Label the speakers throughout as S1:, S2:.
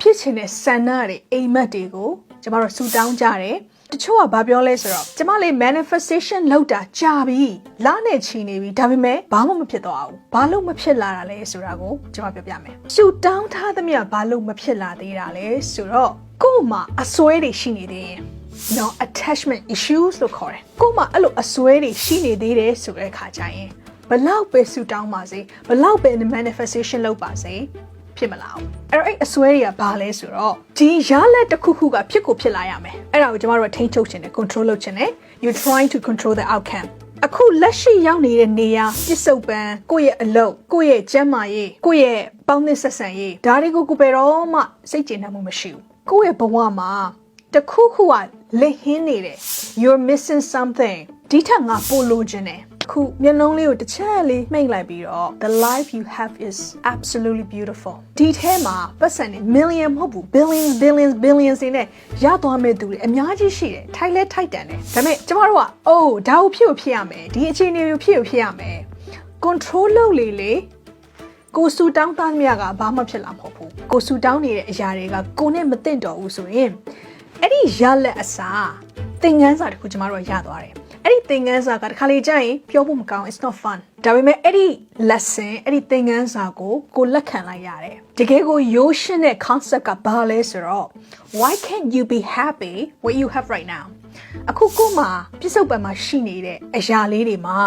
S1: ဖြစ်ချင်တဲ့ဆန္ဒတွေအိမ်မက်တွေကိုကျမတို့ဆူတောင်းကြတယ်တချို့ကဘာပြောလဲဆိုတော့ကျမလေး manifestation လောက်တာကြာပြီလနဲ့ချီနေပြီဒါပေမဲ့ဘာမှမဖြစ်တော့ဘူးဘာလို့မဖြစ်လာတာလဲဆိုတာကိုကျမပြောပြမယ်ဆူတောင်းထားသမျှဘာလို့မဖြစ်လာသေးတာလဲဆိုတော့ကို့မှာအစွဲတွေရှိနေသေးရင် no attachment issues လို့ခေါ်တယ်ကို့မှာအဲ့လိုအစွဲတွေရှိနေသေးတယ်ဆိုတဲ့အခါကျရင်ဘလောက်ပဲဆူတောင်းပါစေဘလောက်ပဲ manifestation လုပ်ပါစေ ဖြစ်မလာဘူးအဲ့တော့အဲ့အစွဲတွေကဘာလဲဆိုတော့ဒီရလက်တစ်ခုခုကဖြစ်ကိုဖြစ်လာရမယ်အဲ့ဒါကိုကျမတို့ကထိန်းချုပ်ခြင်းနဲ့ control လုပ်ခြင်းနဲ့ you trying to control the outcome အခုလက်ရှိရောက်နေတဲ့နေရာပြစ္ဆုတ်ပံကိုယ့်ရဲ့အလုပ်ကိုယ့်ရဲ့ကျန်းမာရေးကိုယ့်ရဲ့ပေါင်းသင်းဆက်ဆံရေးဒါတွေကိုကိုယ်ပဲတော့မှစိတ်ကျေနပ်မှုမရှိဘူးကိုယ့်ရဲ့ဘဝမှာတစ်ခုခုကလက်ဟင်းနေတယ် you're missing something ဒီထက်ငါပို့လို့ခြင်းတယ် ခုမျက်လုံးလေးကိုတစ်ချက်လေးမှိတ်လိုက်ပြီးတော့ the life you have is absolutely beautiful ဒီထဲမှာပတ်စံနေ million မဟုတ်ဘူး billions billions billions တွေနဲ့ရသွားမဲ့သူတွေအများကြီးရှိတယ်ထိုက်လဲထိုက်တန်တယ်ဒါပေမဲ့ကျမတို့ကအိုးဒါကိုဖြစ်ကိုဖြစ်ရမယ်ဒီအခြေအနေကိုဖြစ်ကိုဖြစ်ရမယ် control လုပ်လေလေကိုစူတောင်းသားမြကဘာမှဖြစ်လာမဟုတ်ဘူးကိုစူတောင်းနေတဲ့အရာတွေကကိုနဲ့မတင့်တော်ဘူးဆိုရင်အဲ့ဒီရလက်အစားသင်ခန်းစာတစ်ခုကျမတို့ကရသွားတယ် အဲ့ဒီသင်ခန်းစာကတခါလေကြာရင်ပြောဖို့မကောင်း it's not fun ဒါပေမဲ့အဲ့ဒီ lesson အဲ့ဒီသင်ခန်းစာကိုကိုလက်ခံလိုက်ရတယ်တကယ်ကိုရိုးရှင်းတဲ့ concept ကဘာလဲဆိုတော့ why can't you be happy what you have right now အခုကိုမှပြစ္ဆုတ်ပံမှာရှိနေတဲ့အရာလေးတွေမှာ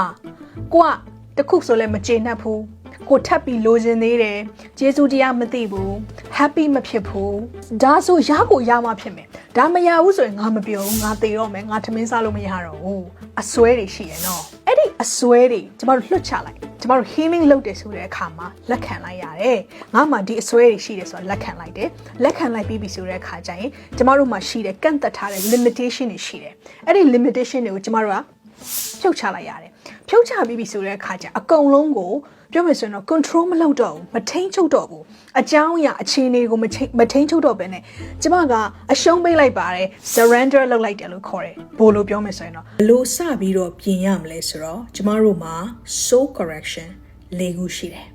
S1: ကိုကတခုဆိုလဲမကျေနပ်ဘူး ကိုထပ်ပြီးလိုချင်သေးတယ်ကျေးဇူးတရားမသိဘူး happy မဖြစ်ဘူးဒါဆိုရကိုရမှဖြစ်မယ်ဒါမရဘူးဆိုရင်ငါမပြောဘူးငါသေတော့မယ်ငါထမင်းစားလို့မရတော့ဘူးအစွဲတွေရှိရနော်အဲ့ဒီအစွဲတွေကျမတို့လွတ်ချလိုက်ကျမတို့ healing လုပ်တယ်ဆိုတဲ့အခါမှာလက်ခံလိုက်ရတယ်ငါမှဒီအစွဲတွေရှိတယ်ဆိုတာလက်ခံလိုက်တယ်လက်ခံလိုက်ပြီးပြီဆိုတဲ့အခါကျရင်ကျမတို့မှာရှိတဲ့ကန့်သက်ထားတဲ့ limitation တွေရှိတယ်အဲ့ဒီ limitation တွေကိုကျမတို့က ဖြုတ်ချလိုက်ရတယ်ဖြုတ်ချပြီးပြီဆိုတဲ့အခါကျအကုန်လုံးကိုပြောမယ်ဆိုရင်တော့ control မလုပ်တော့ဘူးမထိန်ချုပ်တော့ဘူးအကြောင်းအရာအခြေအနေကိုမထိမထိန်ချုပ်တော့ဘဲနဲ့ကျမကအရှုံးပေးလိုက်ပါတယ် surrender လုပ်လိုက်တယ်လို့ခေါ်တယ်ဘို့လို့ပြောမယ်ဆိုရင်တော့ဘလို့စပြီးတော့ပြင်ရမလဲဆိုတော့ကျမတို့မှာ soul correction ၄ခုရှိတယ်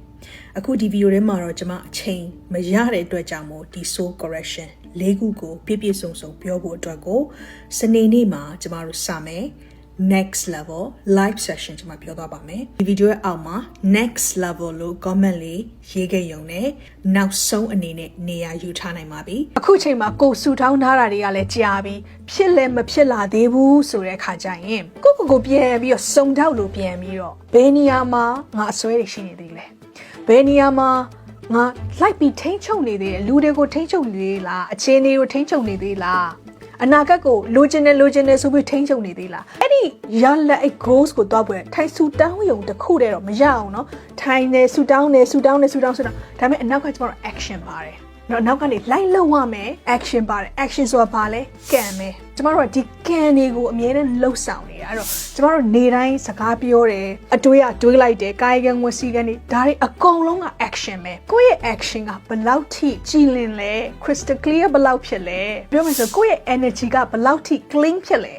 S1: အခုဒီဗီဒီယိုထဲမှာတော့ကျမအချိန်မရတဲ့အတွက်ကြောင့်မို့ဒီ soul correction ၄ခုကိုပြည့်ပြည့်စုံစုံပြောဖို့အတွက်ကိုစနေနေ့မှာကျမတို့စမယ် next level live session ကျွန်မပြောသွားပါမယ်ဒီဗီဒီယိုရဲ့အောက်မှာ next level လို့ comment လေးရေးခဲ့ရုံနဲ့နောက်ဆုံးအနေနဲ့နေရာယူထားနိုင်ပါပြီအခုချိန်မှာကိုယ်ဆူထောင်းထားတာတွေကလည်းကြာပြီဖြစ်လဲမဖြစ်လာသေးဘူးဆိုတဲ့အခါကျရင်ကိုကိုကိုပြန်ပြီးတော့စုံထောက်လို့ပြန်ပြီးတော့ဘယ်နေရာမှာငါအစွဲတွေရှိနေသေးလဲဘယ်နေရာမှာငါလိုက်ပြီးထိန်းချုပ်နေသေးတယ်လူတွေကိုထိန်းချုပ်နေသေးလားအခြေအနေကိုထိန်းချုပ်နေသေးလား အနာဂတ်ကိုလိုချင်တယ်လိုချင်တယ်ဆိုပြီးထိန်းချုပ်နေသေးလားအဲ့ဒီရလက်အဲ့ goals ကိုတွားပွဲထိုင်ဆူတောင်းရုံတစ်ခုတည်းတော့မရအောင်နော်ထိုင်နေဆူတောင်းနေဆူတောင်းနေဆူတောင်းဆူတောင်းဒါပေမဲ့အနောက်ကကျမတို့ action ပါတယ် တော့နောက်ကနေလိုက်လောက်ရမယ် action ပါတယ် action ဆိုတာဘာလဲကံပဲကျမတို့ကဒီကံတွေကိုအမြဲတမ်းလှုပ်ဆောင်နေတာအဲ့တော့ကျမတို့နေတိုင်းစကားပြောတယ်အတွေးကတွေးလိုက်တယ်ကာယကံဝစီကံတွေဒါတွေအကုန်လုံးက action ပဲကိုယ့်ရဲ့ action ကဘယ်လောက်ထိကြည်လင်လဲ crystal clear ဘယ်လောက်ဖြစ်လဲပြောမယ်ဆိုကိုယ့်ရဲ့ energy ကဘယ်လောက်ထိ clean ဖြစ်လဲ